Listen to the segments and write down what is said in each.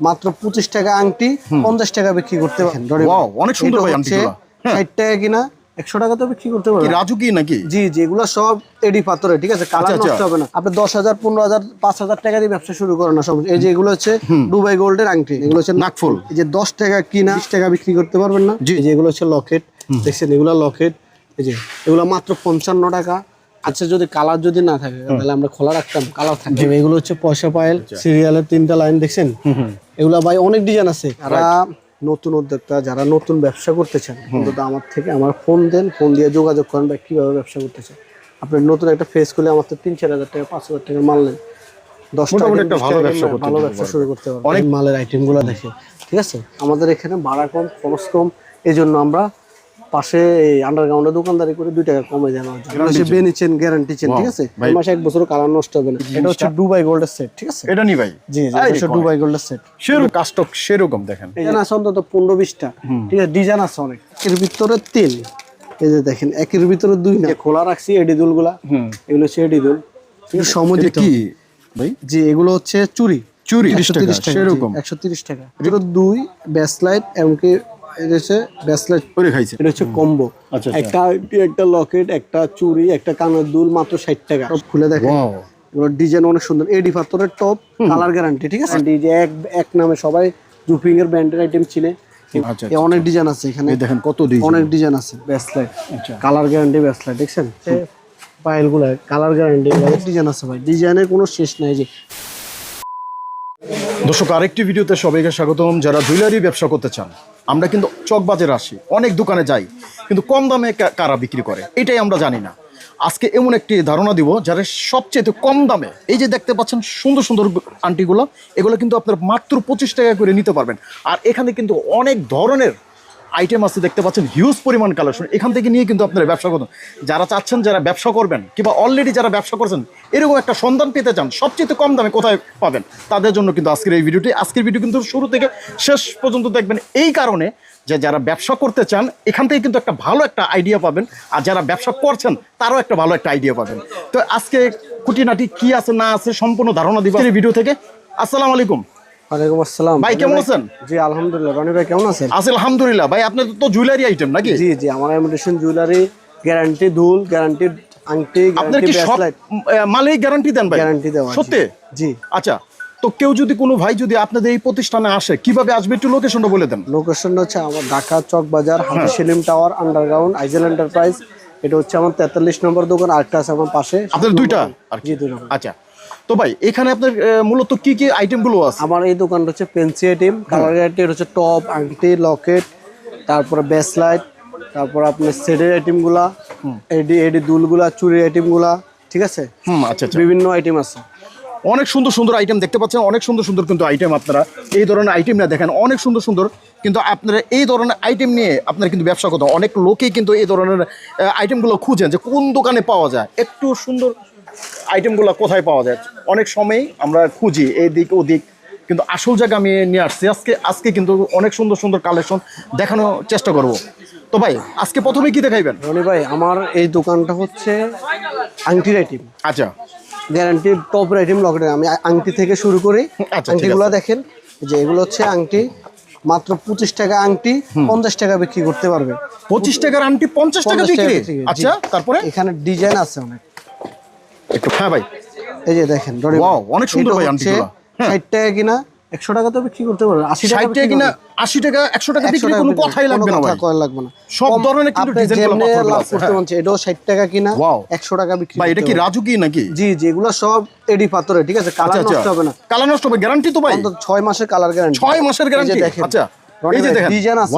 মাত্র পঁচিশ টাকা আংটি পঞ্চাশ টাকা বিক্রি করতে পারেন অনেক সুন্দর। হ্যাঁ। ষাট টাকা কিনা একশো টাকা তো বিক্রি করতে পারবেন। রাজু কি নাকি? জি জি এগুলো সব এডি পাথরে ঠিক আছে? কালার আচ্ছা, আচ্ছা। নষ্ট হবে না। আপনি দশ হাজার পনেরো হাজার পাঁচ হাজার টাকা দিয়ে ব্যবসা শুরু করেন না সমস্যা এই যে এগুলো হচ্ছে দুবাই গোল্ডের আংটি। এগুলো হচ্ছে নাকফুল। এই যে দশ টাকা কিনা বিশ টাকা বিক্রি করতে পারবেন না। জি। এই যে এগুলো হচ্ছে লকেট। দেখছেন এগুলো লকেট। এই যে এগুলো মাত্র পঞ্চান্ন টাকা। আচ্ছা যদি কালার যদি না থাকে তাহলে আমরা খোলা রাখতাম কালার থাকবে। এগুলো হচ্ছে পয়সা পায়েল। সিরিয়ালের তিনটা লাইন দেখছেন? এগুলো ভাই অনেক ডিজাইন আছে। যারা নতুন উদ্যোক্তা যারা নতুন ব্যবসা করতে চান অন্তত আমার থেকে আমার ফোন দেন ফোন দিয়ে যোগাযোগ করেন বা কীভাবে ব্যবসা করতে চান। আপনি নতুন একটা ফেস খুলে আমার তো তিন চার হাজার টাকা পাঁচ হাজার টাকা মাল নেন। দশ মোটামুটি একটা ভালো ব্যবসা ভালো ব্যবসা শুরু করতে পারবেন। অনেক মালের আইটেমগুলো দেখে। ঠিক আছে? আমাদের এখানে ভাড়া কম খরচ কম এই জন্য আমরা পাশে আন্ডারগ্রাউন্ডে দোকানদারি করে দুই টাকা কমে দেওয়া হচ্ছে বেনি চেন গ্যারান্টি চেন ঠিক আছে। এই মাসে এক বছর কালার নষ্ট হবে না। এটা হচ্ছে দুবাই গোল্ডের সেট ঠিক আছে? এটা নি ভাই? জি জি এটা হচ্ছে দুবাই গোল্ডের সেট সেরকম কাস্টক সেরকম দেখেন। ডিজাইন আছে অন্তত পনেরো বিশটা। ঠিক আছে ডিজাইন আছে অনেক। এর ভিতরে তিন। এই যে দেখেন একের ভিতরে দুই না। খোলা রাখছি এডিদুলগুলা এগুলো হচ্ছে এডিদুল সমজিত কি? ভাই? জি এগুলো হচ্ছে চুরি। চুরি। 130 টাকা টাকা। সেরকম। একশো তিরিশ টাকা। এগুলো দুই ব্যাসলাইট এমনকি এটা হচ্ছে করে খাইছে। এটা হচ্ছে কম্বো আচ্ছা, আচ্ছা। একটা একটা লকেট একটা কানের দুল মাত্র ষাট টাকা। খুলে দেখেন। ডিজাইন অনেক সুন্দর। এডি পাথরের টপ কালার গ্যারান্টি ঠিক আছে? এই এক এক নামে সবাই জুপিং এর ব্র্যান্ডের আইটেম চিনে আচ্ছা, অনেক ডিজাইন আছে এখানে। দেখেন কত অনেক ডিজাইন আছে। ব্যাসলাইট আচ্ছা। কালার গ্যারান্টি ব্যাসলাইট দেখছেন? পায়েলগুলা কালার গ্যারান্টি অনেক ডিজাইন আছে ভাই। ডিজাইনের কোনো শেষ নাই যে। দর্শক, আরেকটি ভিডিওতে সবাইকে স্বাগতম। যারা জুয়েলারি ব্যবসা করতে চান, আমরা কিন্তু চকবাজারে আসি, অনেক দোকানে যাই, কিন্তু কম দামে কারা বিক্রি করে? এটাই আমরা জানি না। আজকে এমন একটি ধারণা দিব, যারা সবচেয়ে কম দামে, এই যে দেখতে পাচ্ছেন সুন্দর সুন্দর আন্টিগুলো, এগুলো কিন্তু আপনার মাত্র পঁচিশ টাকা করে নিতে পারবেন। আর এখানে কিন্তু অনেক ধরনের আইটেম আছে, দেখতে পাচ্ছেন হিউজ পরিমাণ কালেকশন এখান থেকে নিয়ে কিন্তু আপনারা ব্যবসা করুন। যারা চাচ্ছেন যারা ব্যবসা করবেন, কিংবা অলরেডি যারা ব্যবসা করছেন, এরকম একটা সন্ধান পেতে চান, সবচেয়ে কম দামে কোথায় পাবেন, তাদের জন্য কিন্তু আজকের এই ভিডিওটি আজকের ভিডিও কিন্তু শুরু থেকে শেষ পর্যন্ত দেখবেন এই কারণে যে যারা ব্যবসা করতে চান, এখান থেকে কিন্তু একটা ভালো একটা আইডিয়া পাবেন, আর যারা ব্যবসা করছেন, তারও একটা ভালো একটা আইডিয়া পাবেন। তো আজকে খুঁটিনাটি কি আছে, না আছে, সম্পূর্ণ ধারণা দিব এই ভিডিও থেকে। আসসালামু আলাইকুম। ওয়ালাইকুম আসসালাম। ভাই, কেমন আছেন? জি আলহামদুলিল্লাহ। রনি ভাই কেমন আছেন? আছি আলহামদুলিল্লাহ। ভাই আপনাদের তো জুয়েলারি আইটেম নাকি? জি জি আমার ইমিটেশন জুয়েলারি গ্যারান্টি দুল গ্যারান্টি আংটি আপনার গ্যারান্টি ব্রেসলেট মালেই গ্যারান্টি দেন ভাই? গ্যারান্টি দেওয়া সত্যি? জি। আচ্ছা তো কেউ যদি কোনো ভাই যদি আপনাদের এই প্রতিষ্ঠানে আসে কীভাবে আসবে একটু লোকেশনটা বলে দেন। লোকেশন হচ্ছে আমার ঢাকা চক বাজার হ্যাঁ। Selim tower underground Aizel enterprise এটা হচ্ছে আমার তেতাল্লিশ নম্বর দোকান আরেকটা আছে আমার পাশে। আপনাদের দুইটা? আর জি দুই নম্বর আচ্ছা তো ভাই এখানে আপনার মূলত কি কি আইটেমগুলো আছে? আমার এই দোকানটা হচ্ছে পেন্সি আইটেম কালার আইটেম হচ্ছে টপ আংটি লকেট তারপরে ব্যাসলাইট তারপর আপনার সেটের আইটেমগুলা এডি এডি দুলগুলা চুরির আইটেমগুলা ঠিক আছে? হুম আচ্ছা আচ্ছা। বিভিন্ন আইটেম আছে। অনেক সুন্দর সুন্দর আইটেম দেখতে পাচ্ছেন অনেক সুন্দর সুন্দর কিন্তু আইটেম আপনারা। এই ধরনের আইটেম না দেখেন অনেক সুন্দর সুন্দর কিন্তু আপনারা এই ধরনের আইটেম নিয়ে আপনারা কিন্তু ব্যবসা করতে অনেক লোকেই কিন্তু এই ধরনের আইটেমগুলো খুঁজেন যে কোন দোকানে পাওয়া যায়। একটু সুন্দর আইটেমগুলো কোথায় পাওয়া যায়? অনেক সময়ই আমরা খুঁজি এই দিক ও দিক কিন্তু আসল জায়গা আমি নিয়ে আসছি। আজকে আজকে কিন্তু অনেক সুন্দর সুন্দর কালেকশন দেখানোর চেষ্টা করব। তো ভাই আজকে প্রথমে কি দেখাইবেন? রনি ভাই আমার এই দোকানটা হচ্ছে আংটির আইটেম আচ্ছা। গ্যারান্টি টপ আইটেম লকেটের আমি আংটি থেকে শুরু করি। আচ্ছা, আংটিগুলো দেখেন যে এগুলো হচ্ছে আংটি। মাত্র পঁচিশ টাকা আংটি পঞ্চাশ টাকা বিক্রি করতে পারবে। পঁচিশ টাকার আংটি পঞ্চাশ টাকা বিক্রি, আচ্ছা তারপরে? এখানে ডিজাইন আছে অনেক। একটু হ্যাঁ ভাই। এই যে দেখেন Wow, অনেক সুন্দর ভাই হচ্ছে আংটিগুলো। হ্যাঁ। ষাট টাকা কিনা একশো টাকা তো বিক্রি করতে পারবে আশি টাকা ষাট টাকা কিনা আশি টাকা একশো টাকা বিক্রি কোনো কথাই লাগবে না ভাই। লাগবে না। সব ধরনের কিন্তু আপনি ডিজাইনগুলো যেমনি পাথরগুলো লাভ আছে, করতে হ্যাঁ। এটাও ষাট টাকা কিনা Wow. একশো টাকা বিক্রি ভাই এটা কি পারবে। রাজু কি নাকি? জি জি এগুলো সব এডি পাথরে ঠিক আছে? কালার আচ্ছা। নষ্ট আচ্ছা হবে না। কালার নষ্ট হবে গ্যারান্টি তো ভাই। অন্তত ছয় মাসের কালার গ্যারান্টি ছয় মাসের গ্যারান্টি আচ্ছা। এই যে দেখেন ডিজাইন আছে।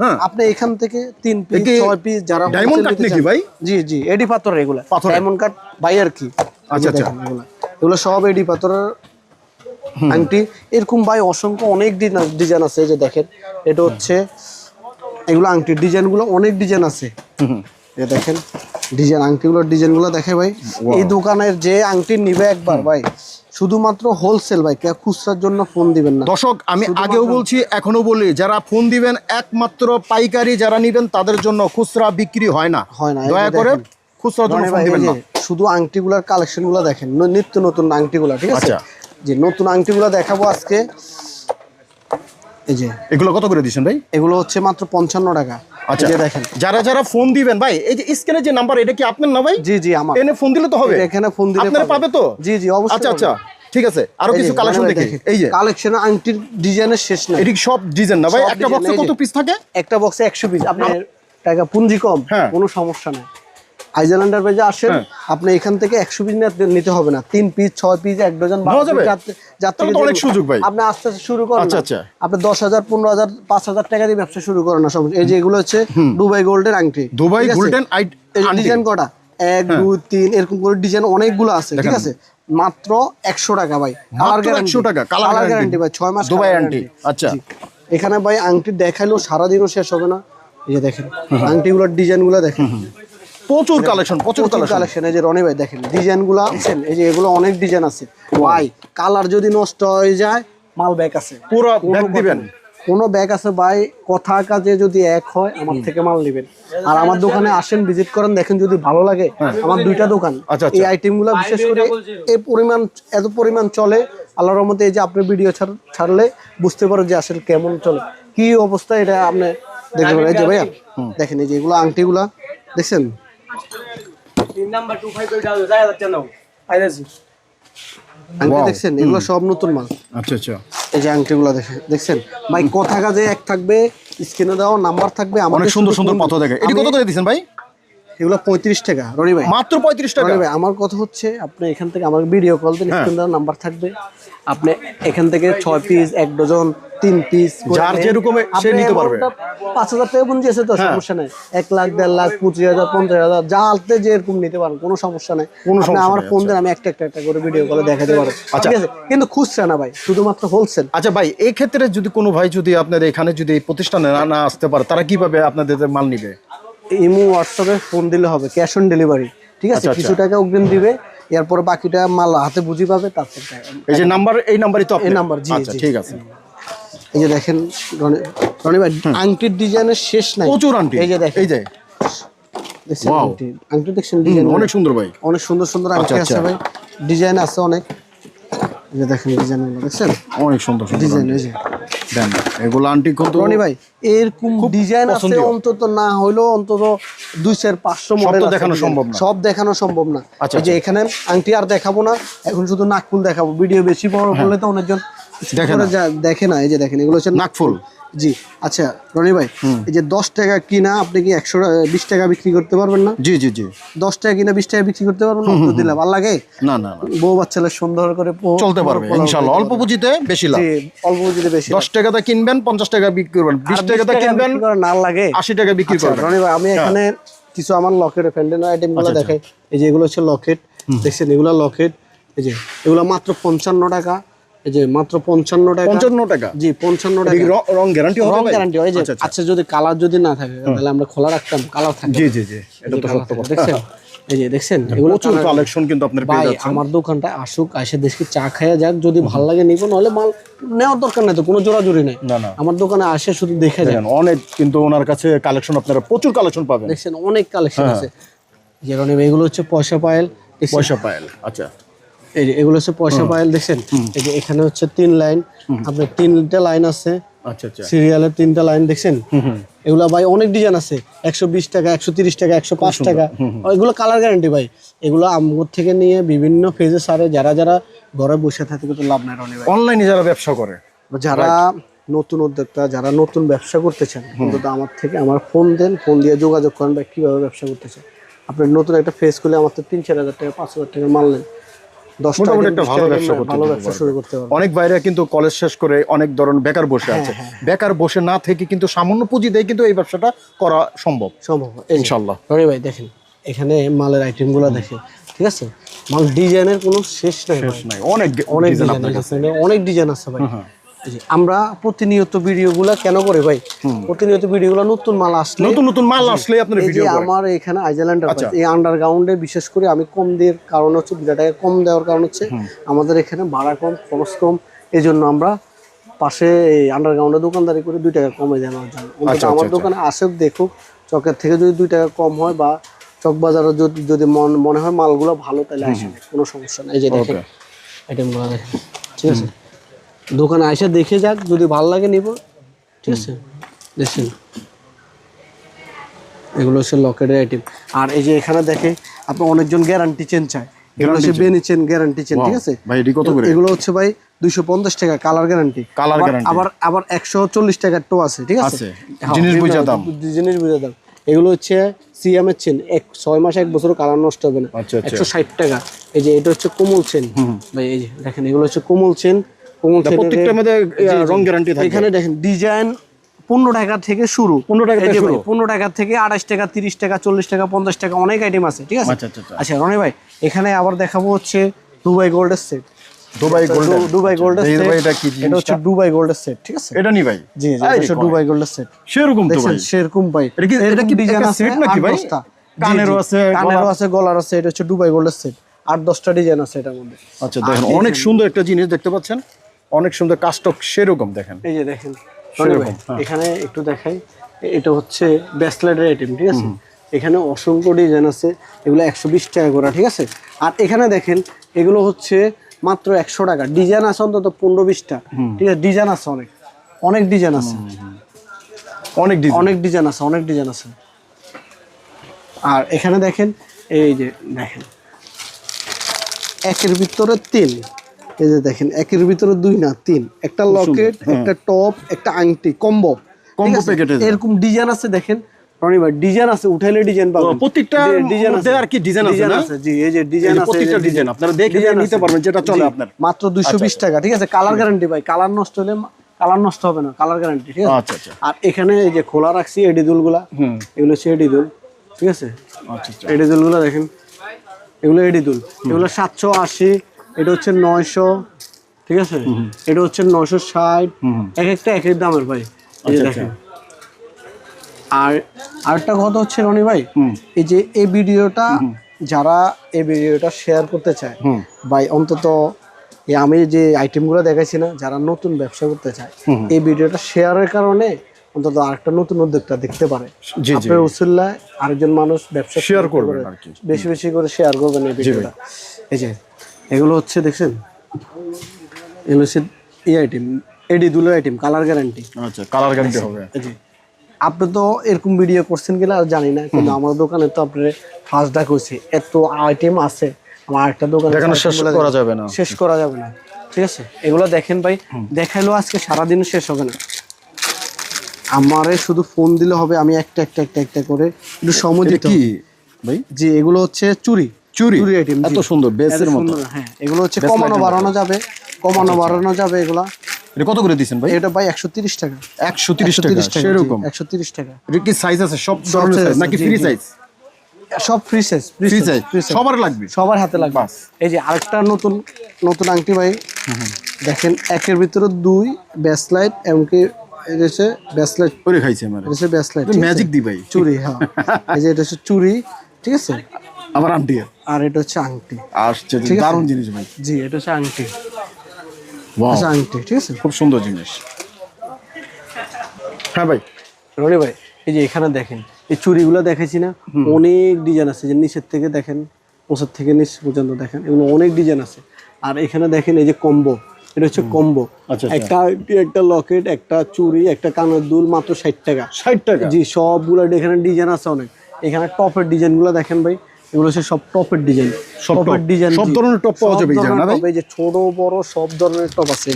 হ্যাঁ। আপনি এখান থেকে তিন পিস একে পিস যারা diamond wholesale নাকি ভাই? জি জি এডি পাথর এগুলো। ডায়মন্ড কাট বাই আর কি? আচ্ছা, আচ্ছা। এগুলো। এগুলো সব এডি পাথরের আংটি। এরকম ভাই অসংখ্য অনেক ডিজাইন আছে যে দেখেন। এটা হচ্ছে এগুলো আংটির ডিজাইনগুলো অনেক ডিজাইন আছে। এ দেখেন ডিজাইন আংটিগুলোর ডিজাইনগুলো দেখে ভাই। এই দোকানের যে আংটি নিবে একবার ভাই শুধুমাত্র হোলসেল ভাই খুচরার জন্য ফোন দিবেন না। দর্শক আমি আগেও বলছি এখনও বলি যারা ফোন দিবেন একমাত্র পাইকারি যারা নিবেন তাদের জন্য খুচরা বিক্রি হয় না। হয় না, দয়া করে। খুচরার জন্য ফোন দিবেন না। শুধু আংটিগুলার কালেকশনগুলো দেখেন নিত্য নতুন আংটিগুলা ঠিক আছে? আচ্ছা। যে নতুন আংটিগুলো দেখাবো আজকে এই যে। এগুলো কত করে দিচ্ছেন ভাই? এগুলো হচ্ছে মাত্র পঞ্চান্ন টাকা। আচ্ছা। দেখেন। যারা যারা ফোন দিবেন ভাই এই যে স্ক্রিনে যে নাম্বার এটা কি আপনার না ভাই? জি জি আমার। এনে ফোন দিলে তো হবে। এখানে ফোন দিলে আপনারা পাবে তো? জি জি অবশ্যই আচ্ছা আচ্ছা। ঠিক আছে? আরও কিছু কালেকশন মানে দেখি। এই যে। কালেকশন আংটির ডিজাইনের শেষ নাই। এটি সব ডিজাইন না ভাই? একটা বক্সে কত পিস থাকে? একটা বক্সে একশো পিস আপনার টাকা পুঞ্জি কম হ্যাঁ। কোনো সমস্যা নাই। আইল্যান্ডার পেজে আসেন হ্যাঁ। আপনি এখান থেকে একশো পিস নিতে হবে না। তিন পিস ছয় পিস এক ডজন অনেক সুযোগ ভাই। আপনি আস্তে আস্তে শুরু করেন আচ্ছা, আচ্ছা। আপনি দশ হাজার পনেরো হাজার পাঁচ হাজার টাকা দিয়ে ব্যবসা শুরু করেন না। সমস্যা এই যে এগুলো হচ্ছে দুবাই গোল্ডের আংটি। দুবাই গোল্ডেন আই ডিজাইন কটা? এক দুই তিন এরকম করে ডিজাইন অনেকগুলো আছে ঠিক আছে? মাত্র একশো টাকা ভাই। 100 টাকা, guarantee। গ্যারান্টি ভাই ছয় মাস দুবাই আন্টি আচ্ছা। এখানে ভাই আংটি দেখাইলেও সারাদিনও শেষ হবে না। এই যে দেখেন আংটিগুলোর ডিজাইনগুলো দেখেন। প্রচুর কালেকশন প্রচুর কালেকশন এই যে রনি ভাই দেখেন ডিজাইনগুলো আছেন এই যে এগুলো অনেক ডিজাইন আছে। ভাই কালার যদি নষ্ট হয়ে যায় মাল ব্যাক আছে। পুরো ব্যাগ দিবেন। কোনো ব্যাগ আছে ভাই কথা কাজে যদি এক হয় আমার থেকে মাল নেবেন। আর আমার দোকানে আসেন ভিজিট করেন দেখেন যদি ভালো লাগে আমার দুইটা দোকান। আচ্ছা, আচ্ছা। এই আইটেমগুলো বিশেষ করে এই পরিমাণ এত পরিমাণ চলে। আল্লাহর রহমতে এই যে আপনি ভিডিও ছাড়লে বুঝতে পারো যে আসলে কেমন চলে। কি অবস্থা এটা আপনি দেখতে পারেন। এই যে ভাইয়া দেখেন এই যে এগুলো আংটিগুলা দেখছেন? দেখছেন? এগুলো সব নতুন মাল। আচ্ছা আচ্ছা। এই যে আংটিগুলো দেখেন দেখছেন? ভাই কথা কাজে এক থাকবে স্ক্রিনে দেওয়া নাম্বার থাকবে অনেক সুন্দর সুন্দর মতো দেখে। এটি কত করে দিচ্ছেন ভাই? এগুলো পঁয়ত্রিশ টাকা। রনি ভাই। মাত্র পঁয়ত্রিশ টাকা? ভাই আমার কথা হচ্ছে আপনি এখান থেকে আমার ভিডিও কল দেন নাম্বার থাকবে। আপনি এখান থেকে ছয় পিস এক ডজন তিন পিস যার যেরকম সে নিতে পারবে। হ্যাঁ। পাঁচ হাজার টাকা পুঁজি আছে তো সমস্যা নাই। এক লাখ দেড় লাখ পঁচিশ হাজার পঞ্চাশ হাজার যা আলতে যে এরকম নিতে পারেন কোনো সমস্যা নাই। কোনো সমস্যা আমার ফোন দেন আমি একটা একটা একটা করে ভিডিও কলে দেখাতে পারব। আচ্ছা। ঠিক আছে? কিন্তু খুচরা না ভাই শুধুমাত্র হোলসেল আচ্ছা ভাই এই ক্ষেত্রে যদি কোনো ভাই যদি আপনাদের এখানে যদি এই প্রতিষ্ঠানে না না আসতে পারে তারা কীভাবে আপনাদের মাল নিবে? ইমো হোয়াটসঅ্যাপে ফোন দিলে হবে ক্যাশ অন ডেলিভারি ঠিক আছে? আচ্ছা, আচ্ছা। কিছু টাকা অগ্রিম দিবে এরপরে বাকিটা মাল হাতে বুঝি পাবে তারপর এই যে নাম্বার এই নাম্বারই তো এই নাম্বার, জি, আচ্ছা ঠিক আছে। এই যে দেখেন রনি- রনি ভাই আংটির ডিজাইনের শেষ নাই। প্রচুর আংটি। এই যে দেখেন। এই যে। আংটি? দেখছেন ডিজাইন অনেক সুন্দর ভাই। অনেক সুন্দর সুন্দর আংটি আছে ভাই। ডিজাইন আছে অনেক। এই যে দেখেন ডিজাইনগুলো দেখছেন? অনেক সুন্দর সুন্দর ডিজাইন এই যে। দেন এগুলো আন্টি কত রনি ভাই এরকম ডিজাইন আছে অন্তত না হলেও অন্তত দুই চার পাঁচশো মডেল দেখানো সম্ভব না। সব দেখানো সম্ভব না। আচ্ছা, এই যে এখানে আংটি আর দেখাবো না এখন শুধু নাকফুল দেখাবো। ভিডিও বেশি বড় করলে তো অনেকজন হ্যাঁ। দেখে দেখে না এই যে দেখেন এগুলো হচ্ছে নাকফুল জি। আচ্ছা রনি ভাই এই যে দশ টাকা কিনা আপনি কি একশো বিশ টাকা বিক্রি করতে পারবেন না? জি জি জি। দশ টাকা কিনা বিশ টাকা বিক্রি করতে পারবেন না? দিলে ভালো লাগে? না না বউ বাচ্চারা সুন্দর করে চলতে পারবে ইনশাল্লাহ। অল্প পুঁজিতে বেশি লাভ। অল্প যদি বেশি দশ টাকাতে কিনবেন পঞ্চাশ টাকা বিক্রি করবেন বিশ টাকাতে কিনবেন না লাগে। আশি টাকা বিক্রি আচ্ছা, করবেন। রনি ভাই আমি এখানে কিছু আমার লকেট ফ্যান্ডেন আইটেমগুলো আচ্ছা, দেখাই। এই যে এগুলো হচ্ছে লকেট দেখছেন? এগুলো লকেট এই যে এগুলো মাত্র পঞ্চান্ন টাকা। এই যে মাত্র পঞ্চান্ন টাকা। পঞ্চান্ন টাকা? জি পঞ্চান্ন টাকা। রং গ্যারান্টি রং গ্যারান্টি হয় যে আচ্ছা, আচ্ছা। যদি কালার যদি না থাকে তাহলে আমরা খোলা রাখতাম কালার থাকে জি জি জি। এটা তো সত্য কথা। দেখছেন? এই যে দেখছেন এগুলো প্রচুর কালেকশন কিন্তু আপনার পেয়ে ভাই আমার দোকানটা আসুক এসে দেশকে চা খাইয়া যাক যদি ভালো লাগে নিব নাহলে মাল নেওয়ার দরকার নাই তো কোনো জোরাজুরি নাই। না না। আমার দোকানে আসে শুধু দেখে যায়। দেখেন, অনেক কিন্তু ওনার কাছে কালেকশন আপনারা প্রচুর কালেকশন পাবেন। দেখছেন অনেক কালেকশন হ্যাঁ। আছে। যে কারণে এগুলো হচ্ছে পয়সা পায়েল পয়সা পায়েল আচ্ছা। এই যে এগুলো হচ্ছে পয়সা পায়েল দেখছেন? এই যে এখানে হচ্ছে তিন লাইন। আপনার তিনটা লাইন আছে। আচ্ছা আচ্ছা। সিরিয়ালের তিনটা লাইন দেখছেন? এগুলো ভাই অনেক ডিজাইন আছে। একশো বিশ টাকা একশো তিরিশ টাকা একশো পাঁচ টাকা। এগুলো কালার গ্যারান্টি ভাই। এগুলো আমগর থেকে নিয়ে বিভিন্ন ফেজে সারে যারা যারা ঘরে বসে থাকে লাভ নাই রনি ভাই। অনলাইনে যারা ব্যবসা করে। যারা নতুন উদ্যোক্তা যারা নতুন ব্যবসা করতে চান অন্তত আমার থেকে আমার ফোন দেন ফোন দিয়ে যোগাযোগ করেন বা কীভাবে ব্যবসা করতে চান আপনি নতুন একটা ফেস খুলে আমার তো তিন চার হাজার টাকা পাঁচ হাজার টাকা টাকা মোটামুটি একটা ভালো ব্যবসা করতে ভালো ব্যবসা শুরু করতে পারবেন অনেক বাইরে কিন্তু কলেজ শেষ করে অনেক ধরনের বেকার বসে হ্যাঁ, আছে। বেকার বসে না থেকে কিন্তু সামান্য পুঁজি দিয়ে কিন্তু এই ব্যবসাটা করা সম্ভব। সম্ভব ইনশাআল্লাহ ইনশাল্লাহ। রনি ভাই দেখেন এখানে মালের আইটেমগুলো দেখেন ঠিক আছে? মাল ডিজাইনের কোনো শেষ নাই ভাই। নাই। অনেক অনেক ডিজাইন আছে অনেক ডিজাইন আছে ভাই। এই যে, আমরা প্রতিনিয়ত ভিডিওগুলো কেন করে ভাই? প্রতিনিয়ত ভিডিওগুলো নতুন মাল আসলে নতুন নতুন মাল আসলে আপনার ভিডিও আমার এখানে আইল্যান্ড আচ্ছা। এই আন্ডারগ্রাউন্ডে বিশেষ করে আমি কম দেওয়ার কারণ হচ্ছে দুটা টাকা কম দেওয়ার কারণ হচ্ছে আমাদের এখানে ভাড়া কম খরচ কম এই জন্য আমরা পাশে এই আন্ডারগ্রাউন্ডে দোকানদারি করে দুই টাকা কমে দেওয়ার জন্য। আচ্ছা, আমার আচ্ছা। দোকানে আসুক দেখুক চকের থেকে যদি দুই টাকা কম হয় বা চক বাজারে যদি যদি মন মনে হয় মালগুলো ভালো তাহলে আসে কোনো সমস্যা নেই। এই যে দেখেন. আইটেমগুলো দেখেন ঠিক আছে? দোকানে এসে দেখে যাক যদি ভালো লাগে নিব। ঠিক আছে? দেখছেন? এগুলো হচ্ছে লকেটের আইটেম আর এই যে এখানে দেখে আপনি অনেকজন গ্যারান্টি চেন চায়। এগুলো হচ্ছে বেনি চেন গ্যারান্টি চেন ঠিক আছে? ভাই, এটি কত করে? এগুলো হচ্ছে ভাই দুইশো পঞ্চাশ টাকা কালার গ্যারান্টি guarantee। আবার আবার একশো চল্লিশ টাকার টো আছে ঠিক আছে। হ্যাঁ, জিনিস বুঝা দাম। জিনিস বুঝা দাম। এগুলো হচ্ছে সিএম এর চেন এক ছয় মাস এক বছর কালার নষ্ট হবে না। আচ্ছা, আচ্ছা। একশো ষাট টাকা। এই যে এটা হচ্ছে কোমল চেন ভাই এই যে দেখেন এগুলো হচ্ছে কোমল চেন প্রত্যেকটার মধ্যে রং গ্যারান্টি থাকে এখানে দেখেন ডিজাইন পনেরো টাকা থেকে শুরু। 15 টাকা থেকে শুরু? পনেরো টাকা থেকে আঠাশ টাকা তিরিশ টাকা চল্লিশ টাকা পঞ্চাশ টাকা অনেক আইটেম আছে ঠিক আছে? আচ্ছা, আচ্ছা, আচ্ছা। আচ্ছা রনি ভাই এখানে আবার দেখাবো হচ্ছে দুবাই গোল্ডের সেট দুবাই গোল্ড দুবাই গোল্ডের সেট এটা কি এটা হচ্ছে দুবাই গোল্ডের সেট ঠিক আছে? এটা নি ভাই? জি জি এটা হচ্ছে কয়। দুবাই গোল্ডের সেট সেরকম তো ভাই। সেরকম ভাই। এটা কি- এটা কি ডিজাইন আছে? নাকি ভাই? দশটা। কানেরও আছে, কানেরও গলার- আছে। গলার আছে এটা হচ্ছে দুবাই গোল্ডের সেট আট দশটা ডিজাইন আছে এটার মধ্যে। আচ্ছা দেখেন অনেক সুন্দর একটা জিনিস দেখতে পাচ্ছেন। অনেক সুন্দর কাস্টক সেরকম দেখেন। এই যে দেখেন হ্যাঁ। এখানে একটু দেখাই এটা হচ্ছে ব্যাসলেটের আইটেম ঠিক আছে? এখানে অসংখ্য ডিজাইন আছে এগুলো একশো বিশ টাকা করে ঠিক আছে? আর এখানে দেখেন এগুলো হচ্ছে মাত্র একশো টাকা। ডিজাইন আছে অন্তত পনেরো বিশটা ঠিক আছে? ডিজাইন আছে অনেক। অনেক ডিজাইন আছে। অনেক ডিজাইন অনেক ডিজাইন আছে অনেক ডিজাইন আছে। আর এখানে দেখেন এই যে দেখেন একের ভিতরে তিন। এই যে দেখেন একের ভিতরে দুই না তিন। একটা লকেট একটা টপ একটা আংটি কম্বো। এ। যায়। এরকম ডিজাইন আছে দেখেন। রনি ভাই ডিজাইন আছে উঠাইলে ডিজাইন পাবেন। প্রত্যেকটার ডিজাইন মধ্যে আর কি design আছে না? জি এই যে ডিজাইন আছে প্রত্যেকটা design, আপনারা দেখে নিতে পারবেন, যেটা চলে আপনার। মাত্র দুইশো বিশ টাকা ঠিক আছে? কালার গ্যারান্টি ভাই কালার নষ্ট হলে কালার নষ্ট হবে না কালার গ্যারান্টি ঠিক আছে? আচ্ছা, আচ্ছা। আর এখানে এই যে খোলা রাখছি এডিদুলগুলা এগুলো হচ্ছে ঠিক আছে? আচ্ছা আচ্ছা। এডিদুলগুলা দেখেন এগুলো এডিদুল এগুলো সাতশো আশি এটা হচ্ছে নয়শো ঠিক আছে? এটা হচ্ছে নয়শো ষাট। এক একটা এক এক দামের ভাই। আচ্ছা, দেখেন। আর আরেকটা কথা হচ্ছে রনি ভাই এই যে এই ভিডিওটা যারা এই ভিডিওটা শেয়ার করতে চায় ভাই অন্তত এই আমি যে আইটেমগুলো দেখাইছি না যারা নতুন ব্যবসা করতে চায় এই ভিডিওটা শেয়ারের কারণে অন্তত আরেকটা নতুন উদ্যোক্তা দেখতে পারে। আপনার উসুল্লায় আরেকজন মানুষ ব্যবসা শেয়ার করবে বেশি বেশি করে শেয়ার করবেন এই ভিডিওটা। এই যে এগুলো হচ্ছে দেখছেন? এগুলো হচ্ছে এই আইটেম এডি দুলো আইটেম কালার গ্যারান্টি আচ্ছা কালার গ্যারান্টি হবে। যে আপনি তো এরকম ভিডিও করছেন কিনা আর জানি না কিন্তু আমার দোকানে তো আপনার ফার্স্ট ডাক হয়েছে এত আইটেম আছে আমার একটা দোকানে শেষ করা যাবে না। শেষ করা যাবে না ঠিক আছে? এগুলো দেখেন ভাই দেখাইলেও আজকে সারাদিন শেষ হবে না। আমারে শুধু ফোন দিলে হবে আমি একটা একটা একটা একটা করে একটু সময় দিতে কি ভাই? জি এগুলো হচ্ছে চুরি। চুরি। চুরি আইটেম এত সুন্দর বেসের মতো। হ্যাঁ এগুলো হচ্ছে কমানো বাড়ানো যাবে কমানো বাড়ানো যাবে এগুলা। এটা কত করে দিছেন ভাই? এটা ভাই একশো তিরিশ টাকা। একশো তিরিশ টাকা সেরকম। একশো তিরিশ টাকা। এটা কি সাইজ আছে? সব ধরনের সাইজ নাকি ফ্রি সাইজ সব ফ্রি সাইজ ফ্রি সাইজ সবার লাগবে? সবার হাতে লাগবে। এই যে আরেকটা নতুন নতুন আংটি ভাই। দেখেন একের ভিতরে দুই ব্যাসলাইট এমনকি হচ্ছে ব্যাসলাইট করে খাইছে আমার। হচ্ছে ব্যাসলাইট ম্যাজিক দি ভাই। চুরি হ্যাঁ। এই যে এটা হচ্ছে চুরি ঠিক আছে? আমার আন্টি। আর এটা হচ্ছে আংটি। আসছে দারুণ জিনিস ভাই। জি এটা হচ্ছে আংটি। আচ্ছা আংটি ঠিক আছে? খুব সুন্দর জিনিস। হ্যাঁ ভাই। রনি ভাই এই যে এখানে দেখেন এই চুড়িগুলো দেখেছি না? অনেক ডিজাইন আছে যে নিচের থেকে দেখেন ওষুধ থেকে নিচ পর্যন্ত দেখেন এগুলো অনেক ডিজাইন আছে। আর এখানে দেখেন এই যে কম্বো এটা হচ্ছে কম্বো। আচ্ছা, আচ্ছা। একটা একটা লকেট একটা চুড়ি একটা কানের দুল মাত্র ষাট টাকা। ষাট টাকা? জি সবগুলো এখানে ডিজাইন আছে অনেক। এখানে টপের ডিজাইনগুলো দেখেন ভাই এগুলো হচ্ছে সব টপের ডিজাইন সব টপের ডিজাইন সব ধরনের top পাওয়া যাবে না ভাই? এই যে ছোট বড় সব ধরনের টপ আছে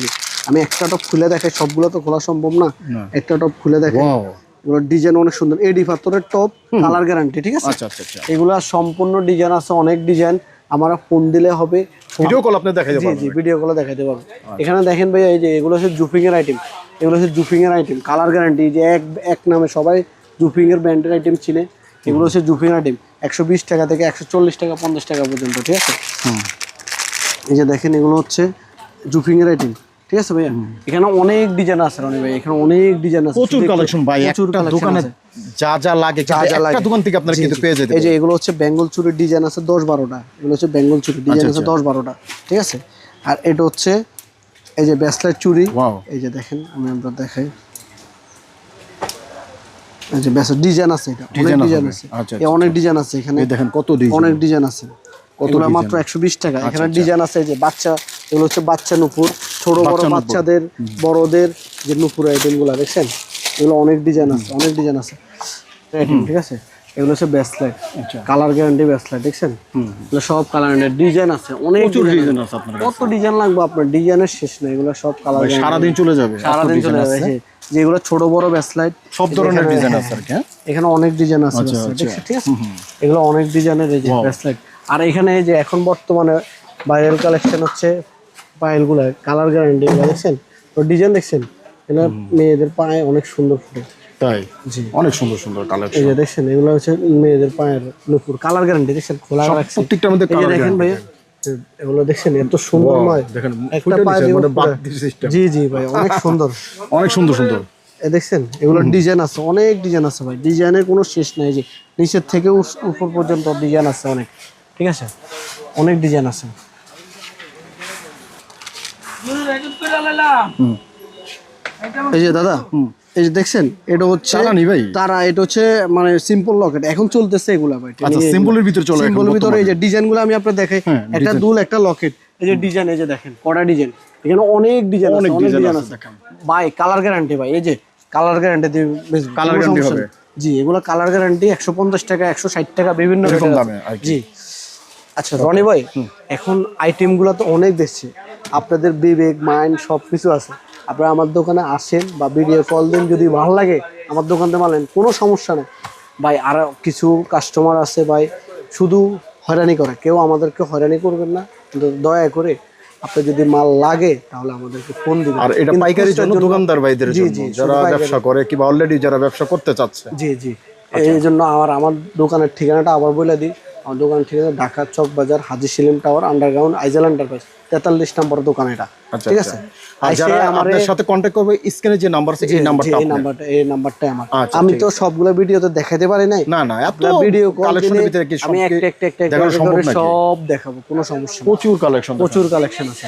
আমি একটা টপ খুলে দেখাই সবগুলো তো খোলা সম্ভব না। একটা টপ খুলে দেখাই। এগুলোর ডিজাইন অনেক সুন্দর। এডি পাথরের টপ কালার গ্যারান্টি ঠিক আছে? আচ্ছা আচ্ছা আচ্ছা। এগুলা সম্পূর্ণ ডিজাইন আছে অনেক ডিজাইন আমরা ফোন দিলে হবে। ভিডিও কল আপনি দেখাই জি জি ভিডিও কলে দেখাতে পারব এখানে দেখেন ভাই এই যে এগুলো হচ্ছে জুপিং এর আইটেম এগুলো হচ্ছে জুপিং এর আইটেম কালার গ্যারান্টি যে এক এক নামে সবাই জুপিং এর ব্র্যান্ডের আইটেম চিনে। এগুলো হচ্ছে জুপিং আইটেম একশো বিশ টাকা থেকে একশো চল্লিশ টাকা পঞ্চাশ টাকা পর্যন্ত ঠিক আছে? এই যে দেখেন এগুলো হচ্ছে জুপিং এর আইটেম ঠিক আছে ভাইয়া? এখানে অনেক ডিজাইন আছে রনি ভাই এখানে অনেক ডিজাইন আছে। প্রচুর কালেকশন ভাই প্রচুর একটা দোকানে যা যা লাগে যা যা একটা লাগে। দোকান থেকে আপনারা কিন্তু পেয়ে যেতে এই যে এগুলো হচ্ছে বেঙ্গল চুরির ডিজাইন আছে দশ বারোটা। এগুলো হচ্ছে বেঙ্গল চুরির ডিজাইন আছে আচ্ছা। দশ বারোটা ঠিক আছে? আর এটা হচ্ছে এই যে ব্যাসলাইট চুরি. এই যে দেখেন আমি আমরা দেখাই। এই যে ডিজাইন আছে এটা। অনেক ডিজাইন আছে। আচ্ছা, অনেক ডিজাইন আছে এখানে। দেখেন কত ডিজাইন অনেক ডিজাইন আছে। মাত্র একশো বিশ টাকা। এখানে আচ্ছা। ডিজাইন আছে যে বাচ্চা এগুলো হচ্ছে বাচ্চা নুপুর। ছোট বড় বাচ্চাদের বড়দের যে নুপুর আইটেমগুলা দেখছেন? এগুলো অনেক ডিজাইন আছে অনেক ডিজাইন আছে। ঠিক আছে? এগুলো হচ্ছে ব্যাসলাইট আচ্ছা। কালার গ্যারান্টি ব্যাসলাইট দেখছেন? এগুলো সব কালার ডিজাইন আছে অনেক ডিজাইন আছে। আপনার কত ডিজাইন লাগবে আপনার? ডিজাইনের শেষ নেই এগুলো সব কালার সারাদিন চলে যাবে। সারাদিন চলে যাবে। যেগুলো ছোট বড় ব্যাসলাইট সব ধরনের ডিজাইন আছে আর কি হ্যাঁ? এখানে অনেক ডিজাইন আছে আচ্ছা, আচ্ছা। ঠিক আছে? এগুলো অনেক ডিজাইনের এই যে ব্যাসলাইট আর এখানে এই যে এখন বর্তমানে ভাইরাল কালেকশন হচ্ছে পায়েলগুলো কালার গ্যারান্টি দেখছেন? তো ডিজাইন দেখছেন? এগুলো মেয়েদের পায়ে অনেক সুন্দর ফুটে তাই? জি। অনেক সুন্দর সুন্দর এই যে দেখছেন এগুলো হচ্ছে মেয়েদের পায়ের নুপুর। কালার গ্যারান্টি দেখছেন? খোলা রাখছি। প্রত্যেকটার মধ্যে যে দেখেন। ভাইয়া এগুলো দেখছেন এত সুন্দর নয়। দেখেন, একটা ফুটে পায়ে মানে বাতি system। জি জি ভাই অনেক সুন্দর। অনেক সুন্দর সুন্দর। এ দেখছেন এগুলো ডিজাইন আছে অনেক ডিজাইন আছে ভাই। ডিজাইনের কোনো শেষ নাই যে নিচের থেকে উপর পর্যন্ত ডিজাইন আছে অনেক। ঠিক আছে? অনেক ডিজাইন আছে। এই যে দাদা এই যে দেখছেন এটা হচ্ছে তারা ভাই? তারা এটা হচ্ছে মানে সিম্পল লকেট এখন চলতেছে এগুলা ভাই আচ্ছা, এর ভিতরে চলে সিম্পলের ভিতরে এই যে ডিজাইনগুলো আমি আপনার দেখাই হ্যাঁ, একটা দুল একটা লকেট এই যে ডিজাইন এই যে দেখেন কড়া ডিজাইন? এখানে অনেক ডিজাইন আছে অনেক ডিজাইন আছে, ভাই কালার গ্যারান্টি ভাই এই যে কালার গ্যারান্টি দিয়ে guarantee সমস্যা হবে? জি এগুলো কালার গ্যারান্টি একশো পঞ্চাশ টাকা একশো ষাট টাকা বিভিন্ন এর দামে। জি। আচ্ছা রনি ভাই এখন আইটেমগুলো তো অনেক দেখছি আপনাদের বিবেক মাইন্ড সব কিছু আছে। আপনারা আমার দোকানে আসেন বা ভিডিও কল দেন যদি ভালো লাগে আমার দোকান থেকে মালেন কোনো সমস্যা নেই। ভাই আর কিছু কাস্টমার আছে ভাই শুধু হয়রানি করে। কেউ আমাদেরকে হয়রানি করবেন না। কিন্তু দয়া করে আপনার যদি মাল লাগে তাহলে আমাদেরকে ফোন দিবেন। আর এটা পাইকারি জন্য দোকানদার ভাইদের জন্য। যারা ব্যবসা করে কিংবা অলরেডি যারা ব্যবসা করতে চাচ্ছে। জি জি। এই জন্য আমার আমার দোকানের ঠিকানাটা আবার বলে দিই। আমার দোকান ঠিক আছে Dhaka Chawk Bazar Haji Selim tower underground Aizel enterprise তেতাল্লিশ নম্বর দোকান এটা। আচ্ছা ঠিক আচ্ছা। আছে? সাথে কন্ট্যাক্ট করবে স্ক্রিনে যে নাম্বার আছে এই নাম্বারটা এই নাম্বারটা এই নাম্বারটাই আমার। আচ্ছা, আমি তো সবগুলো ভিডিও তো দেখাতে পারি নাই। না না এত ভিডিও কালেকশনের ভিতরে কি আমি একটা একটা একটা সব দেখাবো কোনো সমস্যা প্রচুর কালেকশন প্রচুর কালেকশন আছে।